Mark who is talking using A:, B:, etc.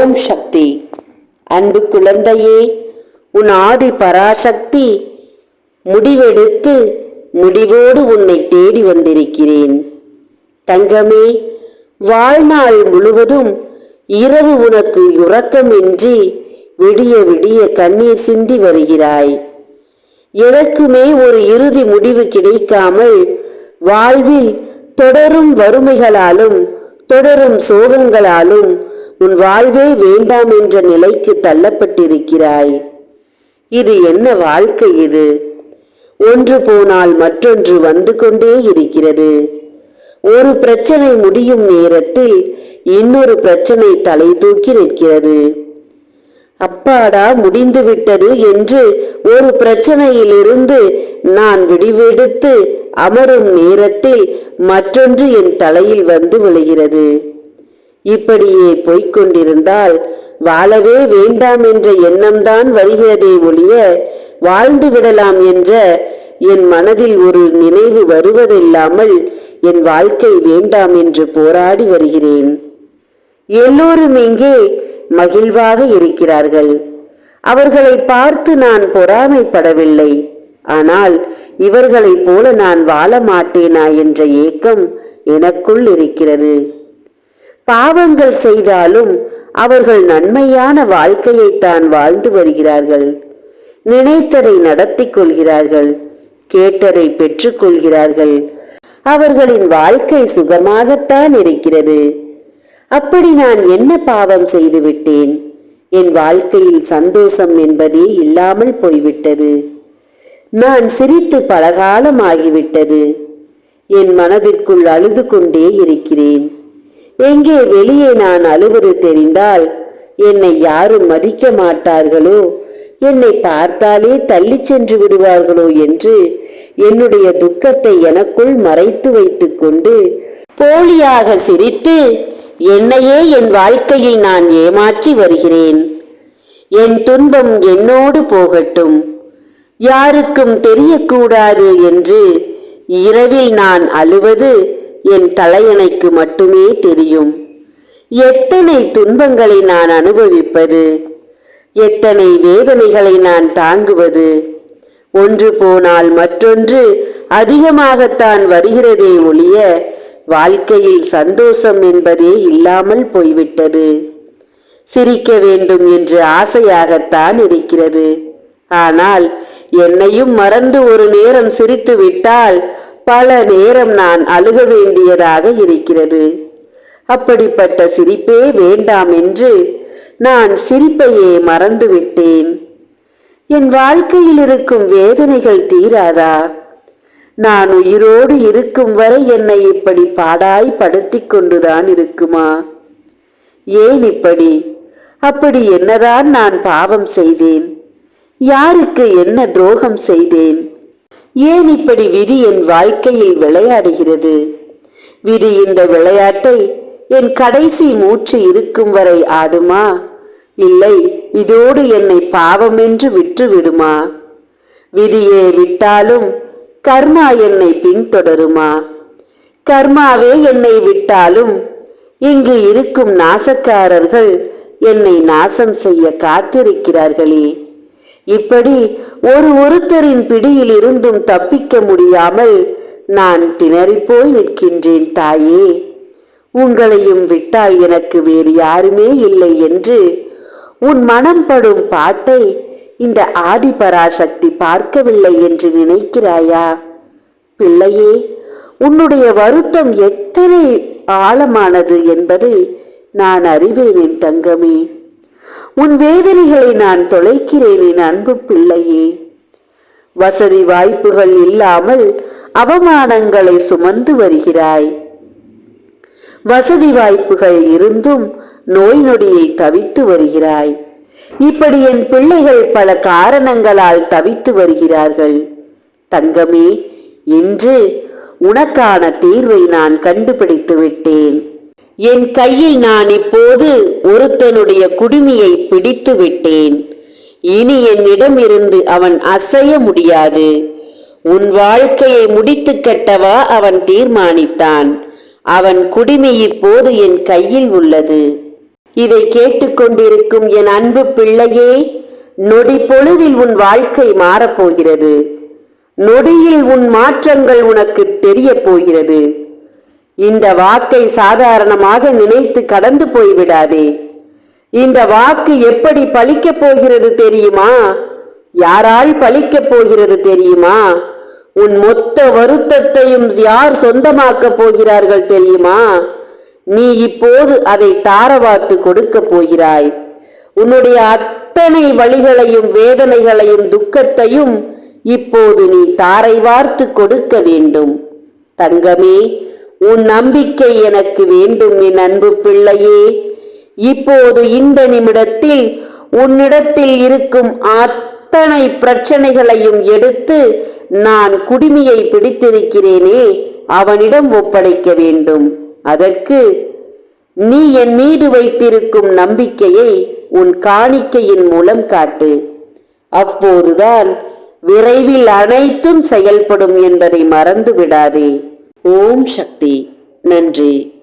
A: ஓம் சக்தி. அன்பு குழந்தையே உன் ஆதி பராசக்தி முடிவெடுத்து முடிவோடு உன்னை தேடி வந்திருக்கிறேன். தங்கமே வாழ்நாள் முழுவதும் இரவு உனக்கு உறக்கமின்றி விடிய விடிய கண்ணீர் சிந்தி வருகிறாய். எனக்குமே ஒரு இறுதி முடிவு கிடைக்காமல் வாழ்வில் தொடரும் வறுமைகளாலும் தொடரும் சோகங்களாலும் உன் வாழ்வே வேண்டாம் என்ற நிலைக்கு தள்ளப்பட்டிருக்கிறாய். இது என்ன வாழ்க்கை இது? ஒன்று போனால் மற்றொன்று வந்து கொண்டே இருக்கிறது. ஒரு பிரச்சனை முடியும் நேரத்தில் இன்னொரு பிரச்சனை தலை தூக்கி நிற்கிறது. அப்பாடா முடிந்துவிட்டது என்று ஒரு பிரச்சனையிலிருந்து நான் விடிவெடுத்து அமரும் நேரத்தில் மற்றொன்று என் தலையில் வந்து விழுகிறது. இப்படியே போய்க் கொண்டிருந்தால் வாழவே வேண்டாம் என்ற எண்ணம்தான் வருகிறதே ஒழிய வாழ்ந்து விடலாம் என்ற என் மனதில் ஒரு நினைவு வருவதில்லாமல் என் வாழ்க்கை வேண்டாம் என்று போராடி வருகிறேன். எல்லோரும் இங்கே மகிழ்வாக இருக்கிறார்கள். அவர்களை பார்த்து நான் பொறாமைப்படவில்லை. ஆனால் இவர்களைப் போல நான் வாழ மாட்டேனா என்ற ஏக்கம் எனக்குள் இருக்கிறது. பாவங்கள் செய்தாலும் அவர்கள் நன்மையான வாழ்க்கையைத்தான் வாழ்ந்து வருகிறார்கள். நினைத்ததை நடத்தி கொள்கிறார்கள். கேட்டதை பெற்றுக்கொள்கிறார்கள் அவர்களின் வாழ்க்கை சுகமாகத்தான் இருக்கிறது. அப்படி நான் என்ன பாவம் செய்துவிட்டேன்? என் வாழ்க்கையில் சந்தோஷம் என்பதே இல்லாமல் போய்விட்டது. நான் சிரித்து பலகாலம் ஆகிவிட்டது என் மனதிற்குள் அழுது கொண்டே இருக்கிறேன். எங்கே வெளியே நான் அழுவது தெரிந்தால் என்னை யாரும் மதிக்க மாட்டார்களோ? என்னை பார்த்தாலே தள்ளிச் சென்று விடுவார்களோ என்று என்னுடைய துக்கத்தை எனக்குள் மறைத்து வைத்துக் கொண்டு போலியாக சிரித்து என்னையே என் வாழ்க்கையை நான் ஏமாற்றி வருகிறேன். என் துன்பம் என்னோடு போகட்டும். யாருக்கும் தெரியக்கூடாது என்று இரவில் நான் அழுவது என் தலையணைக்கு மட்டுமே தெரியும். எத்தனை துன்பங்களை நான் அனுபவிப்பது? எத்தனை வேதனைகளை நான் தாங்குவது? ஒன்று போனால் மற்றொன்று அதிகமாகத்தான் வருகிறதே ஒழிய வாழ்க்கையில் சந்தோஷம் என்பதே இல்லாமல் போய்விட்டது. சிரிக்க வேண்டும் என்று ஆசையாகத்தான் இருக்கிறது. ஆனால் என்னையும் மறந்து ஒரு நேரம் சிரித்து விட்டால் பல நேரம் நான் அழுக வேண்டியதாக இருக்கிறது. அப்படிப்பட்ட சிரிப்பே வேண்டாம் என்று நான் சிரிப்பையே மறந்துவிட்டேன். என் வாழ்க்கையில் இருக்கும் வேதனைகள் தீராதா? நான் உயிரோடு இருக்கும் வரை என்னை இப்படி பாடாய் படுத்தி கொண்டுதான் இருக்குமா? ஏன் இப்படி? அப்படி என்னதான் நான் பாவம் செய்தேன். யாருக்கு என்ன துரோகம் செய்தேன்? ஏன் இப்படி விதி என் வாழ்க்கையில் விளையாடுகிறது? விதி இந்த விளையாட்டை என் கடைசி மூச்சு இருக்கும் வரை ஆடுமா? இல்லை இதோடு என்னை பாவமென்று விட்டு விடுமா விதியே விட்டாலும் கர்மா என்னை பின்தொடருமா? கர்மாவே என்னை விட்டாலும் இங்கு இருக்கும் நாசக்காரர்கள் என்னை நாசம் செய்ய காத்திருக்கிறார்களே. இப்படி ஒரு ஒருத்தரின் பிடியில் இருந்தும் தப்பிக்க முடியாமல் நான் திணறிப்போய் நிற்கின்றேன் தாயே. உங்களையும் விட்டால் எனக்கு வேறு யாருமே இல்லை என்று உன் மனம் படும் பாட்டை இந்த ஆதிபராசக்தி பார்க்கவில்லை என்று நினைக்கிறாயா? பிள்ளையே உன்னுடைய வருத்தம் எத்தனை ஆழமானது என்பதை நான் அறிவேன் என் தங்கமே. உன் வேதனைகளை நான் தொலைக்கிறேன் என் அன்பு பிள்ளையே. வசதி வாய்ப்புகள் இல்லாமல் அவமானங்களை சுமந்து வருகிறாய். வசதி வாய்ப்புகள் இருந்தும் நோய் நொடியை தவித்து வருகிறாய். இப்படி என் பிள்ளைகள் பல காரணங்களால் தவித்து வருகிறார்கள். தங்கமே இன்று உனக்கான தீர்வை நான் கண்டுபிடித்து விட்டேன். என் கையில் நான் இப்போது ஒருத்தனுடைய குடுமியை பிடித்து விட்டேன். இனி என்னிடம் இருந்து அவன் அசைய முடியாது. உன் வாழ்க்கையை முடித்து கட்டவா அவன் தீர்மானித்தான். அவன் குடிமை இப்போது என் கையில் உள்ளது. இதை கேட்டுக்கொண்டிருக்கும் என் அன்பு பிள்ளையே நொடி பொழுதில் உன் வாழ்க்கை மாறப்போகிறது. நொடியில் உன் மாற்றங்கள் உனக்கு தெரியப் போகிறது. இந்த வாக்கை சாதாரணமாக நினைத்து கடந்து போய்விடாதே. இந்த வாக்கு எப்படி பலிக்கப் போகிறது தெரியுமா? யாரால் பலிக்கப் போகிறது தெரியுமா? உன் மொத்த வருத்தத்தையும் யார் சொந்தமாக்கப் போகிறார்கள் தெரியுமா? நீ இப்போது அதை தாரவாத்து கொடுக்க போகிறாய். உன்னுடைய அத்தனை வழிகளையும் வேதனைகளையும் துக்கத்தையும் இப்போது நீ தாரை வார்த்து கொடுக்க வேண்டும். தங்கமே உன் நம்பிக்கை எனக்கு வேண்டும் என் அன்பு பிள்ளையே. இப்போது இந்த நிமிடத்தில் உன்னிடத்தில் இருக்கும் அத்தனை பிரச்சனைகளையும் எடுத்து நான் குடிமியை பிடித்திருக்கிறேனே அவனிடம் ஒப்படைக்க வேண்டும். அதற்கு நீ என் மீது வைத்திருக்கும் நம்பிக்கையை உன் காணிக்கையின் மூலம் காட்டு. அப்போதுதான் விரைவில் அனைத்தும் செயல்படும் என்பதை மறந்து விடாதே ஓம் சக்தி. நன்றி.